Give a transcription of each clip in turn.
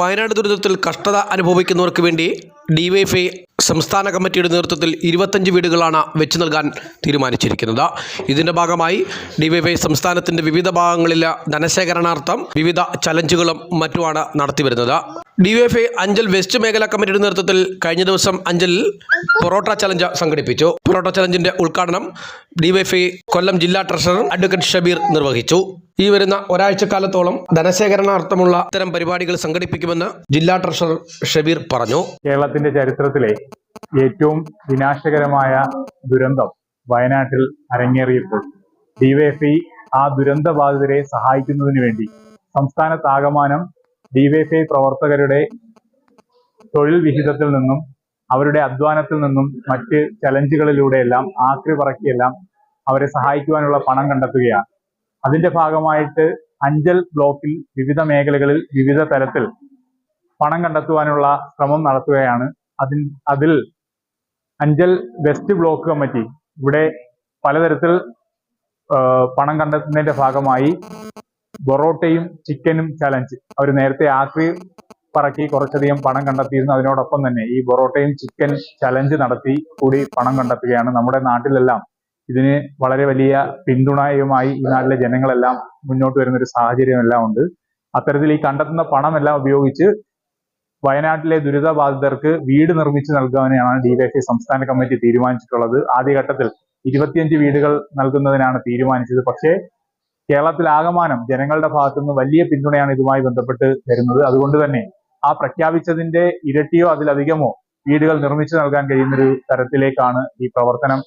വയനാട് ദുരിതത്തിൽ കഷ്ടത അനുഭവിക്കുന്നവർക്ക് വേണ്ടി ഡിവൈഎഫ്ഐ സംസ്ഥാന കമ്മിറ്റിയുടെ നേതൃത്വത്തിൽ ഇരുപത്തഞ്ച് വീടുകളാണ് വെച്ചു നൽകാൻ തീരുമാനിച്ചിരിക്കുന്നത്. ഇതിന്റെ ഭാഗമായി ഡിവൈഎഫ്ഐ സംസ്ഥാനത്തിന്റെ വിവിധ ഭാഗങ്ങളിലെ ധനശേഖരണാർത്ഥം വിവിധ ചലഞ്ചുകളും മറ്റുമാണ് നടത്തിവരുന്നത് ഡിവൈഎഫ്ഐ അഞ്ചൽ വെസ്റ്റ് മേഖലാ കമ്മിറ്റിയുടെ നേതൃത്വത്തിൽ കഴിഞ്ഞ ദിവസം അഞ്ചലിൽ പൊറോട്ട ചലഞ്ച് സംഘടിപ്പിച്ചു. പൊറോട്ട ചലഞ്ചിന്റെ ഉദ്ഘാടനം ഡിവൈഎഫ്ഐ കൊല്ലം ജില്ലാ ട്രഷറർ അഡ്വക്കേറ്റ് ഷബീർ നിർവഹിച്ചു. ഈ വരുന്ന ഒരാഴ്ചക്കാലത്തോളം ധനശേഖരണാർത്ഥമുള്ള ഇത്തരം പരിപാടികൾ സംഘടിപ്പിക്കുമെന്ന് ജില്ലാ ട്രഷറർ ഷബീർ പറഞ്ഞു. കേരളത്തിന്റെ ചരിത്രത്തിലെ ഏറ്റവും വിനാശകരമായ ദുരന്തം വയനാട്ടിൽ അരങ്ങേറിയപ്പോൾ ഡിവൈഎഫ്ഐ ആ ദുരന്തബാധിതരെ സഹായിക്കുന്നതിന് വേണ്ടി സംസ്ഥാനത്താകമാനം ഡിവൈഎഫ്ഐ പ്രവർത്തകരുടെ തൊഴിൽ വിഹിതത്തിൽ നിന്നും അവരുടെ അധ്വാനത്തിൽ നിന്നും മറ്റ് ചലഞ്ചുകളിലൂടെയെല്ലാം ആക്രി പറക്കിയെല്ലാം അവരെ സഹായിക്കുവാനുള്ള പണം കണ്ടെത്തുകയാണ്. അതിന്റെ ഭാഗമായിട്ട് അഞ്ചൽ ബ്ലോക്കിൽ വിവിധ മേഖലകളിൽ വിവിധ തരത്തിൽ പണം കണ്ടെത്തുവാനുള്ള ശ്രമം നടത്തുകയാണ്. അതിൽ അതിൽ അഞ്ചൽ വെസ്റ്റ് ബ്ലോക്ക് കമ്മിറ്റി ഇവിടെ പലതരത്തിൽ പണം കണ്ടെത്തുന്നതിന്റെ ഭാഗമായി ബൊറോട്ടയും ചിക്കനും ചലഞ്ച്. അവർ നേരത്തെ ആക്രി പറക്കി കുറച്ചധികം പണം കണ്ടെത്തിയിരുന്നു. അതിനോടൊപ്പം തന്നെ ഈ ബൊറോട്ടയും ചിക്കൻ ചലഞ്ച് നടത്തി കൂടി പണം കണ്ടെത്തുകയാണ് നമ്മുടെ നാട്ടിലെല്ലാം. ഇതിന് വളരെ വലിയ പിന്തുണയുമായി ഈ നാട്ടിലെ ജനങ്ങളെല്ലാം മുന്നോട്ട് വരുന്ന ഒരു സാഹചര്യമെല്ലാം ഉണ്ട്. അത്തരത്തിൽ ഈ കണ്ടെത്തുന്ന പണമെല്ലാം ഉപയോഗിച്ച് വയനാട്ടിലെ ദുരിതബാധിതർക്ക് വീട് നിർമ്മിച്ചു നൽകാനാണ് ഡിവൈഎഫ്ഐ സംസ്ഥാന കമ്മിറ്റി തീരുമാനിച്ചിട്ടുള്ളത്. ആദ്യഘട്ടത്തിൽ ഇരുപത്തിയഞ്ച് വീടുകൾ നൽകുന്നതിനാണ് തീരുമാനിച്ചത്. പക്ഷേ കേരളത്തിൽ ആകമാനം ജനങ്ങളുടെ ഭാഗത്തുനിന്ന് വലിയ പിന്തുണയാണ് ഇതുമായി ബന്ധപ്പെട്ട് വരുന്നത്. അതുകൊണ്ട് തന്നെ ആ പ്രഖ്യാപിച്ചതിന്റെ ഇരട്ടിയോ അതിലധികമോ വീടുകൾ നിർമ്മിച്ചു നൽകാൻ കഴിയുന്ന ഒരു തരത്തിലേക്കാണ് ഈ പ്രവർത്തനം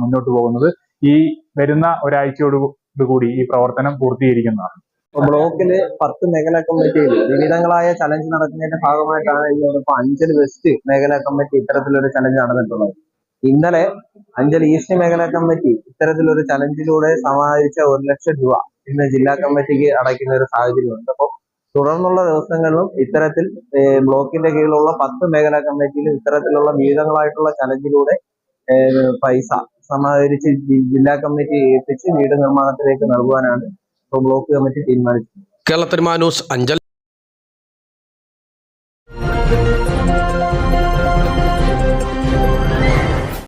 മുന്നോട്ട് പോകുന്നത്. ഈ വരുന്ന ഒരാഴ്ചയോടുകൂടി ഈ പ്രവർത്തനം പൂർത്തീകരിക്കുന്നതാണ്. ബ്ലോക്കിൽ പത്ത് മേഖലാ കമ്മിറ്റിയിൽ വിവിധങ്ങളായ ചലഞ്ച് നടക്കുന്നതിന്റെ ഭാഗമായിട്ടാണ് ഇന്നിപ്പോ അഞ്ചൽ വെസ്റ്റ് മേഖലാ കമ്മിറ്റി ഇത്തരത്തിലൊരു ചലഞ്ച് നടന്നിട്ടുള്ളത്. ഇന്നലെ അഞ്ചൽ ഈസ്റ്റ് മേഖലാ കമ്മിറ്റി ഇത്തരത്തിലൊരു ചലഞ്ചിലൂടെ സമാഹരിച്ച ഒരു ലക്ഷം രൂപ ഇന്ന് ജില്ലാ കമ്മിറ്റിക്ക് അടയ്ക്കുന്ന ഒരു സാഹചര്യമുണ്ട്. അപ്പോൾ തുടർന്നുള്ള ദിവസങ്ങളിലും ഇത്തരത്തിൽ ബ്ലോക്കിന്റെ കീഴിലുള്ള പത്ത് മേഖലാ കമ്മിറ്റിയിലും ഇത്തരത്തിലുള്ള വീടുകളായിട്ടുള്ള ചലഞ്ചിലൂടെ പൈസ സമാഹരിച്ച് ജില്ലാ കമ്മിറ്റി ഏൽപ്പിച്ച് വീട് നിർമ്മാണത്തിലേക്ക് നൽകുവാനാണ് ഇപ്പോൾ ബ്ലോക്ക് കമ്മിറ്റി തീരുമാനിച്ചത്. കേരളത്തിൽ മാനൂസ് അഞ്ചൽ